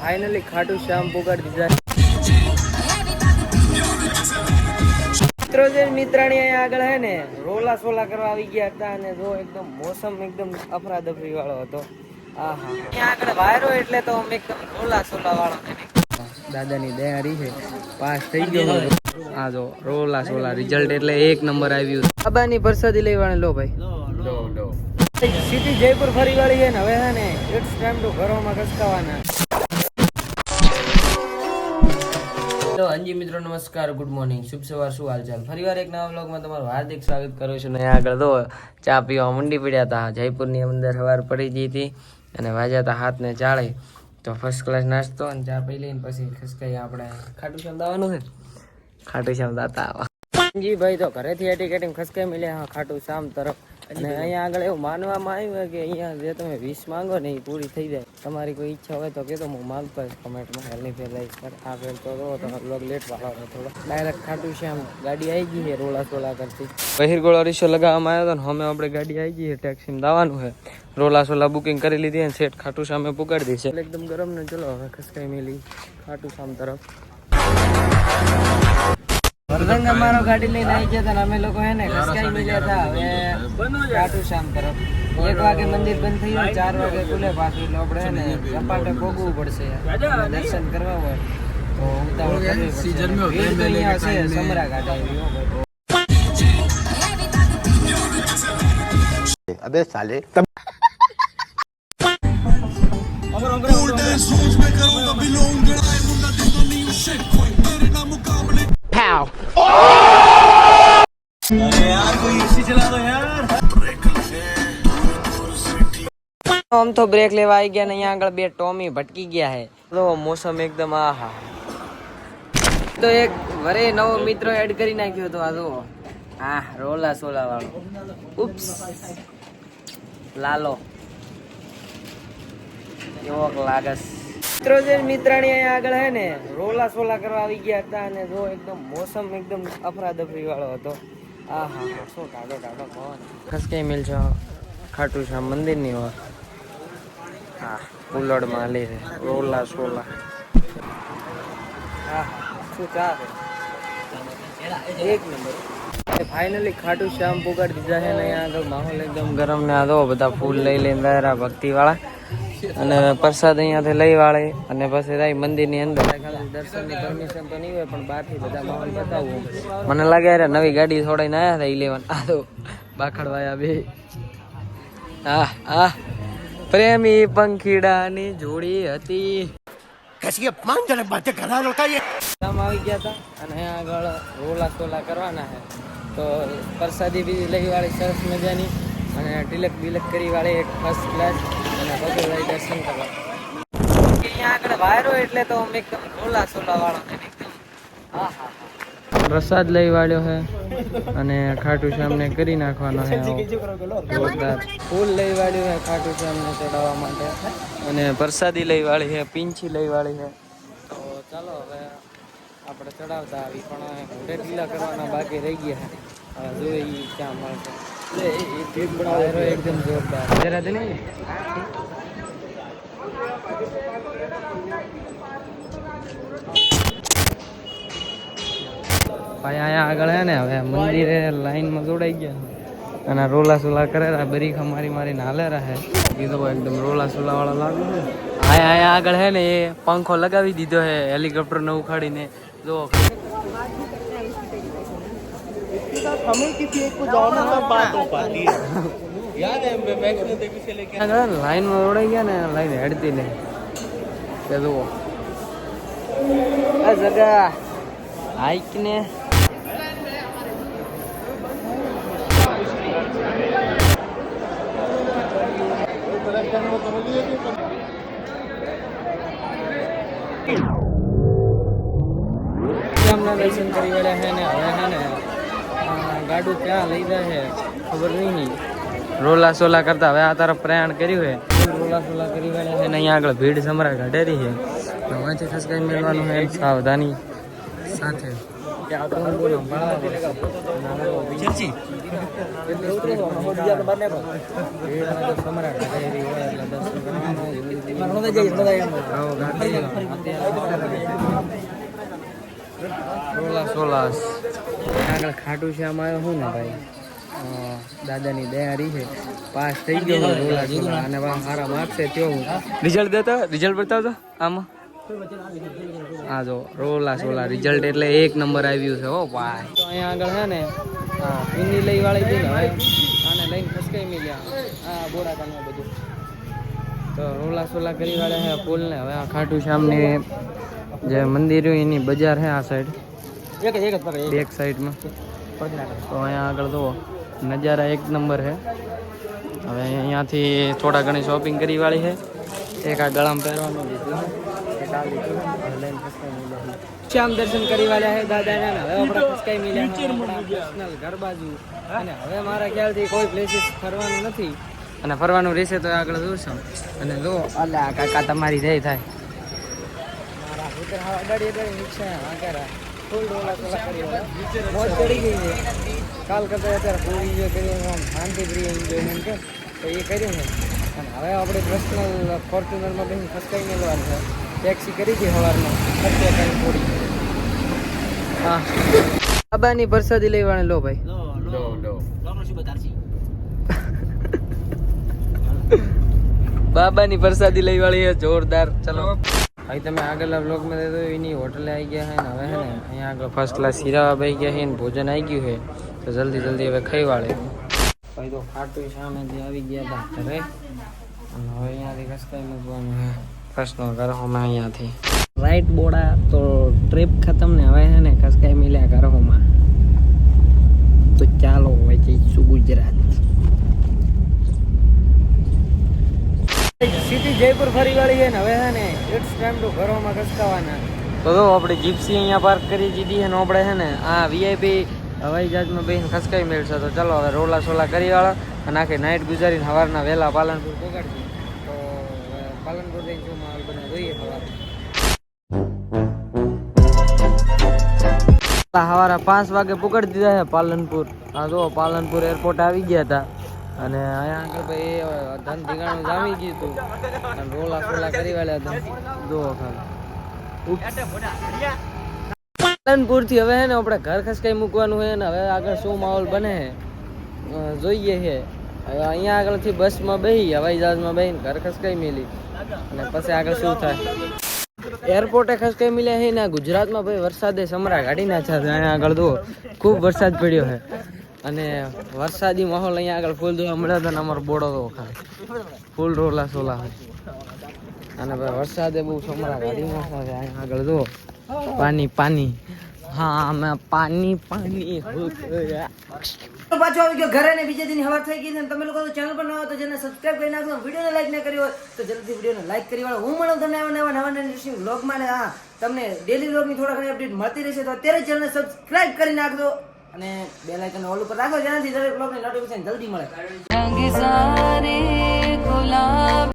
Finally ખાટું શ્યામ પોગાડી દીધા મિત્રો જે મિત્રાણી અહીંયા આગળ હે ને રોલા સોલા કરવા આવી ગયા હતા અને જો એકદમ મોસમ એકદમ અફરાદફરી વાળો હતો. આહા. અહીંયા આગળ વાયરો એટલે તો અમે એકદમ રોલા સોલા વાળો દાદાની દયારી છે. પાસ થઈ ગયો આ જો રોલા સોલા રિઝલ્ટ એટલે એક નંબર આવ્યું બાબાની પ્રસાદી લેવાની લો ભાઈ. સિટી જયપુર ફરી વાળી છે ને હવે છે ને ઇટ્સ ટાઈમ ટુ ઘરોમાં કસકાવાના તો અંજી મિત્રો, નમસ્કાર, ગુડ મોર્નિંગ, શુભ સવાર, શું હાલચાલ? ફરીવાર એક નવા બ્લોગમાં તમારું હાર્દિક સ્વાગત કરું છું. ને આગળ તો ચા પીવા મંડી પડ્યા હતા. જયપુરની અંદર સવાર પડી ગઈ હતી અને વાજ્યા હતા હાથને ચાળે. તો ફર્સ્ટ ક્લાસ નાસ્તો અને ચા પી લઈને પછી ખસકાઈ આપણે ખાટું શ્યામ દાવાનું છે? ખાટું શ્યામ દાતા જી ભાઈ, તો ઘરેથી એટી કેટીમ ખસકાઈ મળ્યા. ખાટું શ્યામ તરફ અને અહીંયા આગળ એવું માનવામાં આવ્યું કે અહીંયા જે તમે વીસ માંગો ને એ પૂરી થઈ જાય. તમારી કોઈ ઈચ્છા હોય તો કહેતો હું માંગતો હોઈશ કમેન્ટમાં હેલની ફેલાઈ પર આ ફેલ તો જો તમે બ્લોગ લેટ વાળો થોડો ડાયરેક્ટ ખાટું શ્યામ ગાડી આવી ગઈ છે રોલા સોલા કરતી. બહિરગોળો રીસો લગાવવામાં આવ્યો હતો ને અમે આપણે ગાડી આવી ગઈ છે ટેક્સીમાં દાવાનું છે. રોલા સોલા બુકિંગ કરી લીધી અને સેટ ખાટું સામે પુગાડી દીધી છે. એકદમ ગરમ ને ચલો હવે ખસકાઈ મેલી ખાટું સામ તરફ. અમારો ગાડી લઈને આવી ગયા હતા અમે લોકો હે ને ખસકાઈ મળ્યા હતા. હવે ખાટું શ્યામ તરફ. એક વાગે મંદિર બંધ થઈ ગયું ચાર વાગે ખુલે પાછું એટલે આપણે ને સપાટે ભોગવું પડશે. દર્શન કરવા હોય તો ઉતાવળ કરવી પડશે. અહીંયા હશે સમરા ઘાટ આવી હો ભાઈ. આમ તો બ્રેક લેવા આવી ગયા ને અહીંયા આગળ બે ટોમી ભટકી ગયા હે તો મોસમ એકદમ આહા. તો એક વરે નવો મિત્ર એડ કરી નાખ્યો તો આ જો હા રોલા સોલા વાળો. ઉપ્સ. લાલો. એવો લાગસ. મિત્રો જે મિત્રાણી અહીંયા આગળ હે ને, રોલા સોલા કરવા આવી ગયા હતા અને જો એકદમ મોસમ એકદમ અફરાદફરી વાળો હતો. શું ટાઢો ટાઢો પવન ખસકાઈ મિલ છો ખાટું શ્યામ મંદિરની વાર હા ઉલડમાં હાલી છે રોલા સોલા હા શું ચા એક નંબર ફાઇનલી ખાટું શ્યામ પુગાડી દીધા છે ને અહીંયા આગળ માહોલ એકદમ ગરમ ને આ બધા ફૂલ લઈ લઈને રહ્યા ભક્તિ વાળા અને પ્રસાદ અહીંયાથી લઈ વાળે અને પછી રાઈ મંદિરની અંદર દર્શનની પરમિશન તો હોય પણ બહારથી બધા માહોલ બતાવવું મને લાગે અરે નવી ગાડી છોડાઈને આવ્યા હતા ઇલેવન આ તો બાખડવાયા બે. આ આ. પ્રેમી પંખીડાની જોડી હતી. કશી અપમાનજનક બાતે ઘણા લોકો ગામ ગયા હતા અને આગળ રોલા સોલા કરવાના છે. તો પ્રસાદી બીજી લઈ વાળી સરસ મજાની અને તિલક બિલક કરી વાળી એક ફર્સ્ટ ક્લાસ અને ભગવાન દર્શન કરવા? અહીંયા આગળ વાયરો એટલે તો આમ એકદમ રોલા સોલા વાળો છે એકદમ. હા હા પ્રસાદ લઈ વાળ્યો છે અને ખાટુ શ્યામને કરી નાખવાનો છે આવો. જોરદાર. ફૂલ લઈ વાળ્યું છે ખાટુ શ્યામને ચડાવવા માટે. અને પ્રસાદી લઈ વાળી છે પીંછી લઈ વાળી છે તો ચાલો હવે આપણે ચડાવતા આવી પણ ઢીલા કરવાના બાકી રહી ગયા હવે જોઈએ ક્યાં મળશે. ભાઈ, અહીંયા આગળ હે ને, હવે મંદિરે લાઈનમાં જોડાઈ ગયા. અને રોલા સોલા કરેલા બરીખા મારી મારીને હાલે રહે એ એકદમ રોલા સોલા વાળા લાગુ હા અહીંયા આગળ હે ને, એ પંખો લગાવી દીધો હે, હેલિકોપ્ટર ને ઉખાડીને. જો हमें किसी एक को जाना तब बात हो पाती है याद है मैं मैक्स में देवी से लेके લાઈનમાં જોડાઈ ગયા ને લાઈન હેડતી નહીં કે જુઓ આ જગા હાઈક ને ગામના દર્શન કરી વળ્યા છે ને હવે છે ને આ ગાડું ક્યાં લઈ જાય છે ખબર નહીં રોલા સોલા કરતા હવે આ તરફ પ્રયાણ કર્યું છે. રોલા સોલા કરી રહ્યા છે. ને અહીંયા આગળ ભીડ સમરા ઘટેરી છે. વાંચે ખાસ કઈ મેળવાનું છે સાવધાની. સાથે. સોલા સોલાસ. આગળ ખાટું શ્યામ આવ્યો હું ને ભાઈ? દાદાની દયારી છે. પાસ થઈ ગયો હું અને સારા મારા માર્ક્સ છે તેઓ. રિઝલ્ટ દેતા? રિઝલ્ટ બતાવતો? આમાં? હા જો રોલા સોલા રિઝલ્ટ એટલે એક નંબર આવ્યું છે હો ભાઈ. તો અહીંયા આગળ છે ને હા પીની લઈ વાળી હતી ને હવે આને લઈને ફસકાઈ મળ્યા આ બોડા કાનમાં બધું. તો રોલા સોલા કરી વાળા છે પુલ ને હવે આ ખાટું શ્યામની જે મંદિર એની બજાર છે આ સાઈડ એક જ એક જ પકડ બેક સાઈડમાં તો અહીંયા આગળ જુઓ નજારા એક નંબર છે હવે અહીંયાથી થોડા ઘણી શોપિંગ કરી વાળી છે એક આ ગળામાં પહેરવાનું લીધું એક આ લીધું. લઈને ફસકાઈ મળ્યા છે. શ્યામ દર્શન કરી વાળ્યા છે દાદાના. હવે આપણે ફસકાઈ ઘર બાજુ. અને હવે મારા ખ્યાલથી કોઈ પ્લેસીસ ફરવાનું નથી. અને ફરવાનું રહેશે તો આગળ જોઈશું અને જો અલ્યા કાકા તમારી જય થાય. મારા પુત્ર અડાડી અડાડી રિક્ષા વાંકારા ફૂલ ડોલા ટોલા કરી મોજ ચડી ગઈ છે. કાલ કરતા અત્યારે ફૂલ એન્જોય કર્યું આમ શાંતિપ્રિય એન્જોયમેન્ટ કે. તો એ કર્યું ને અને હવે આપણે પર્સનલ ફોર્ચ્યુનરમાં બેન ફસકાઈ મેળવાનું છે. ટેક્સી કરી હતી સવારમાં ખર્ચે કાંઈ થોડી. હા. બાબાની પ્રસાદી લેવાની લો ભાઈ. લો લો. લો શું બતાડશી બાબાની પરસાદી લઈ વાળી જોરદાર. ચલો. ભાઈ તમે આગળના બ્લોગમાં દેતો એની હોટલે આવી ગયા છે ને હવે ને અહીંયા આગળ ફર્સ્ટ ક્લાસ હીરાવા ભાઈ ગયા છે ને ભોજન આવી ગયું છે તો જલ્દી જલ્દી હવે ખાઈ વાળે ભાઈ તો ખાટું સામેથી આવી ગયા હતા ઘરે. અને હવે અહીંયાથી કસકાઈ મૂકવાનું છે પ્રશ્નો ઘર અમે અહીંયાથી. રાઈટ બોડા તો ટ્રીપ ખતમ ને હવે છે ને કસકાઈ મિલ્યા ઘરોમાં. તો ચાલો હવે જઈશું ગુજરાત. સિટી જયપુર ફરી વાળી છે ને હવે છે ને ટાઈમ ઘરોમાં કસકાવાના તો આપણે જીપ્સી અહીંયા પાર્ક કરી દીધી અને આપણે છે ને આ વીઆઈપી હવાઈ જહાજમાં બેસીને ખસકાઈ મેળશે. તો ચાલો હવે રોલા સોલા કરી વાળા અને આખી નાઇટ ગુજારીને સવારના વહેલા પાલનપુર પહોંચાડશું. તો પાલનપુર જઈને બને જોઈએ સવારે. સવારે પાંચ વાગે પકડી દીધા છે પાલનપુર. હા જો પાલનપુર એરપોર્ટ આવી ગયા હતા. અને અહીંયા આગળ ભાઈ ધન ધીગાણું જામી ગયું હતું. અને રોલા ફોલા કરી વાળ્યા હતા. જુઓ ખાલી. પાલનપુરથી હવે હે ને આપણે ઘર ખસકાઈ મૂકવાનું છે ને હવે આગળ શું માહોલ બને છે જોઈએ છે હવે અહીંયા આગળથી બસમાં બેહી, હવાઈ જહાજમાં બેસીને ઘર ખસકાઈ મેલી. અને પછી આગળ શું થાય? એરપોર્ટે ખસકાઈ મળ્યા છે ને ગુજરાત ગુજરાતમાં ભાઈ વરસાદે સમરા કાઢી નાખ્યા છે. અહીંયા આગળ જુઓ, ખૂબ વરસાદ પડ્યો છે અને વરસાદી માહોલ અહીંયા આગળ ફૂલ જોવા મળ્યો હતો ને અમારો બોડો તો ખાય. ફૂલ રોલા સોલા છે અને વરસાદે બહુ સમરા કાઢી નાખ્યા અહીંયા આગળ જુઓ. પાણી પાણી. હા, અમે પાણી પાણી. પાછો આવી ગયો ઘરે ને બીજે દિન હવાર થઈ ગઈ છે તમે લોકો ચેનલ પર ન હોય તો જેને સબસ્ક્રાઇબ કરી નાખજો વિડીયોને લાઈક ન કરી હોય તો જલ્દી વિડીયોને લાઈક કરી વાળો. હું મળું તમને આવા નવા નવા ઇન્ટરેસ્ટિંગ વ્લોગમાં ને, હા, તમને ડેલી વ્લોગની થોડા ઘણી અપડેટ મળતી રહેશે તો અત્યારે ચેનલને સબસ્ક્રાઇબ કરી નાખજો. અને બેલ આઇકન ઓલ ઉપર રાખો જેનાથી દરેક બ્લોગની નોટિફિકેશન જલ્દી મળે.